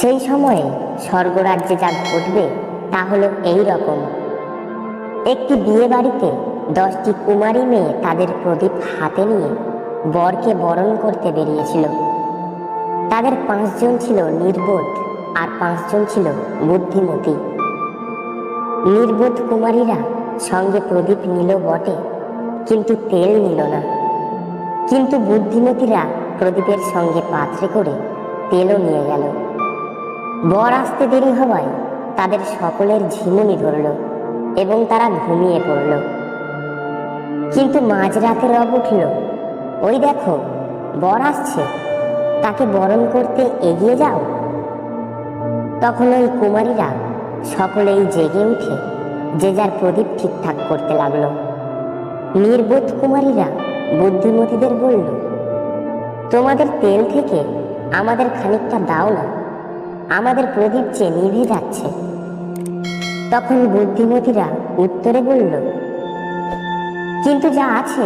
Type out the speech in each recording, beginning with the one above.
সেই সময়ে স্বর্গরাজ্যে যা ঘটবে তা হলো এই রকম। একটি বিয়ে বাড়িতে দশটি কুমারী মেয়ে তাদের প্রদীপ হাতে নিয়ে বরকে বরণ করতে বেরিয়েছিল। তাদের পাঁচজন ছিল নির্বোধ আর পাঁচজন ছিল বুদ্ধিমতী। নির্বোধ কুমারীরা সঙ্গে প্রদীপ নিল বটে, কিন্তু তেল নিল না। কিন্তু বুদ্ধিমতীরা প্রদীপের সঙ্গে পাত্রে করে তেলও নিয়ে গেল। বর আসতে দেরি হওয়ায় তাদের সকলের ঝিমুনি ধরল এবং তারা ঘুমিয়ে পড়ল। কিন্তু মাঝরাতে রব উঠল, ওই দেখো, বর আসছে, তাকে বরণ করতে এগিয়ে যাও। তখন ওই কুমারীরা সকলেই জেগে উঠে যে যার প্রদীপ ঠিকঠাক করতে লাগল। নির্বোধ কুমারীরা বুদ্ধিমতীদের বলল, তোমাদের তেল থেকে আমাদের খানিকটা দাও না আমাদের প্রদীপ যে নিভে যাচ্ছে। তখন বুদ্ধিমতীরা উত্তরে বলল, কিন্তু যা আছে,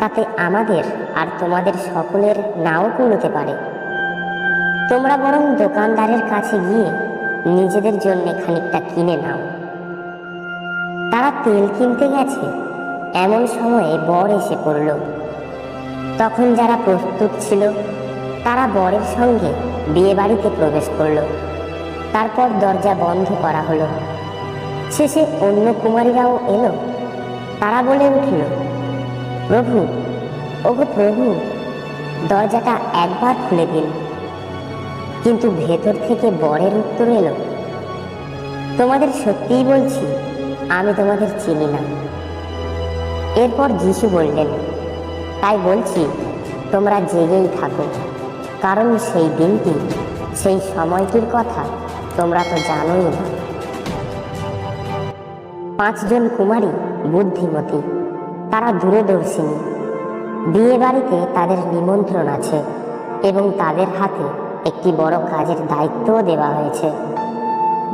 তাতে আমাদের আর তোমাদের সকলের নাও কুলোতে পারে। তোমরা বরং দোকানদারের কাছে গিয়ে নিজেদের জন্য খানিকটা কিনে নাও। তারা তেল কিনতে গেছে, এমন সময়ে বর এসে পড়ল। তখন যারা প্রস্তুত ছিল তারা বরের সঙ্গে বিয়ে বাড়িতে প্রবেশ করল। তারপর দরজা বন্ধ করা হলো। শেষে অন্য কুমারীরাও এলো। তারা বলে উঠল, প্রভু, ওগো প্রভু, দরজাটা একবার খুলে দিন। কিন্তু ভেতর থেকে বরের উত্তর এলো, তোমাদের সত্যিই বলছি, আমি তোমাদের চিনি না। এরপর যিশু বললেন, তাই বলছি, তোমরা জেগেই থাকো। কারণ সেই দিনটি, সেই সময়টির কথা তোমরা তো জানোই না। পাঁচজন কুমারী বুদ্ধিমতী, তারা দূরদর্শিনী। বিয়ে বাড়িতে তাদের নিমন্ত্রণ আছে এবং তাদের হাতে একটি বড় কাজের দায়িত্বও দেওয়া হয়েছে।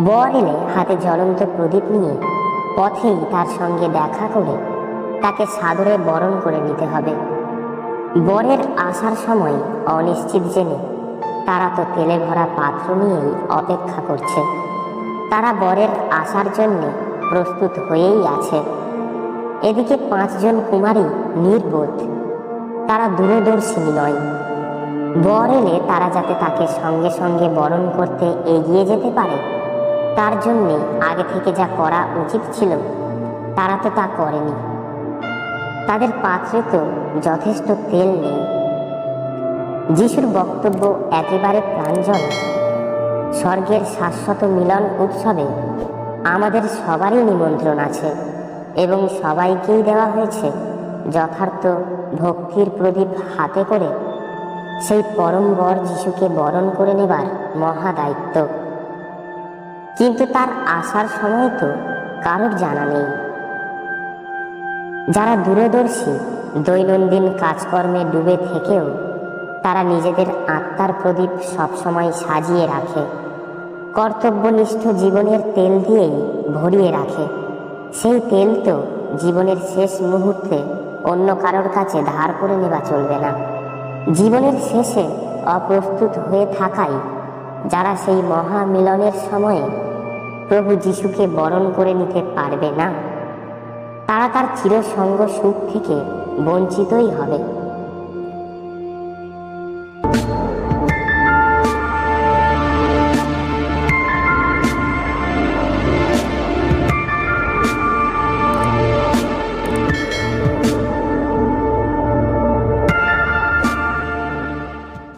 বর এলে হাতে জ্বলন্ত প্রদীপ নিয়ে পথেই তার সঙ্গে দেখা করে তাকে সাদরে বরণ করে নিতে হবে। বরের আসার সময় অনিশ্চিত জেনে তারা তো তেলে ভরা পাত্র নিয়েই অপেক্ষা করছে। তারা বরের আসার জন্যে প্রস্তুত হয়েই আছে। এদিকে পাঁচজন কুমারী নির্বোধ। তারা দূরদর্শিনী নয়। বর এলে তারা যাতে তাকে সঙ্গে সঙ্গে বরণ করতে এগিয়ে যেতে পারে, তার জন্যে আগে থেকে যা করা উচিত ছিল, তারা তো তা করেনি। তাদের পাত্রে তো যথেষ্ট তেল নেই। যিশুর বক্তব্য একেবারে প্রাঞ্জল স্বর্গের শাশ্বত মিলন উৎসবে আমাদের সবারই নিমন্ত্রণ আছে এবং সবাইকেই দেওয়া হয়েছে যথার্থ ভক্তির প্রদীপ হাতে করে সেই পরম বর যিশুকে বরণ করে নেবার মহা দায়িত্ব কিন্তু তার আসার সময় তো কারোর জানা নেই। যারা দূরদর্শী, দৈনন্দিন কাজকর্মে ডুবে থেকেও তারা নিজেদের আত্মার প্রদীপ সবসময় সাজিয়ে রাখে। কর্তব্যনিষ্ঠ জীবনের তেল দিয়েই ভরিয়ে রাখে। সেই তেল তো জীবনের শেষ মুহূর্তে অন্য কারোর কাছে ধার করে নেওয়া চলবে না। জীবনের শেষে অপ্রস্তুত হয়ে থাকাই যারা সেই মহামিলনের সময়ে প্রভু যিশুকে বরণ করে নিতে পারবে না। তারা তার চিরসঙ্গ সুখ থেকে বঞ্চিতই হবে।